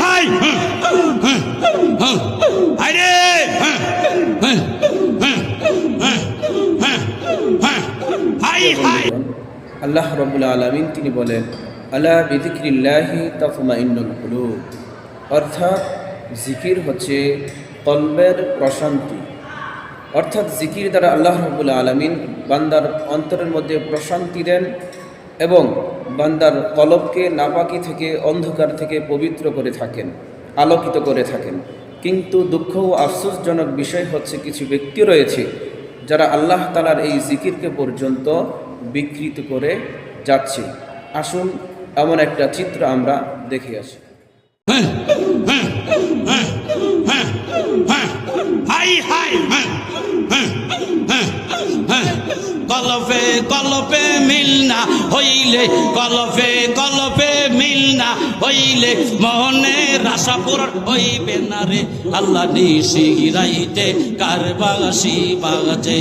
High হাই। হাই হাই আল্লাহ রবুল আলমিন তিনি বলেন আল্লাহ বিদিক্রিল্লাহি তফমা ইন্নুল অর্থাৎ জিকির হচ্ছে কলবের প্রশান্তি। অর্থাৎ জিকির দ্বারা আল্লাহ রবুল আলমিন বান্দার অন্তরের মধ্যে প্রশান্তি দেন এবং বান্দার কলবকে নাপাকি থেকে অন্ধকার থেকে পবিত্র করে থাকেন আলোকিত করে থাকেন কিন্তু দুঃখ ও আফসোসজনক বিষয় হচ্ছে কিছু ব্যক্তি রয়েছে যারা আল্লাহ তালার এই জিকিরকে পর্যন্ত বিকৃত করে যাচ্ছে আসুন এমন একটা চিত্র আমরা দেখে আসি কলফে কলফে মিল না হইলে কলফে কলফে মিল না হইলে মনে রাসা পূরণ হইবে না রে। আল্লাহ নিশি রাইতে কারবাসি বাজে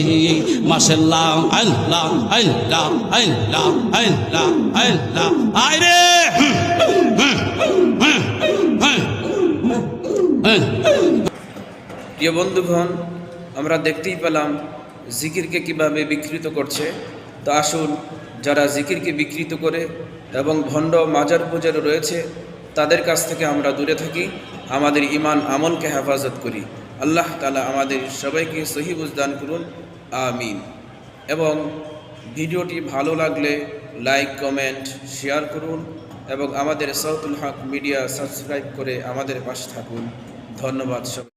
মাসাল্লাহ আল্লাহ আল্লাহ আল্লাহ আল্লাহ আল্লাহ। আরে প্রিয় বন্ধুগণ, আমরা দেখতেই পেলাম জিকিরকে কীভাবে বিকৃত করছে। তো আসুন, যারা জিকিরকে বিকৃত করে এবং ভণ্ড মাজার পূজার রয়েছে, তাদের কাছ থেকে আমরা দূরে থাকি, আমাদের ইমান আমলকে হেফাজত করি। আল্লাহ তালা আমাদের সবাইকে সহি বুঝদান করুন, আমিন। এবং ভিডিওটি ভালো লাগলে লাইক, কমেন্ট, শেয়ার করুন এবং আমাদের সাউতুল হক মিডিয়া সাবস্ক্রাইব করে আমাদের পাশে থাকুন। ধন্যবাদ সবাই।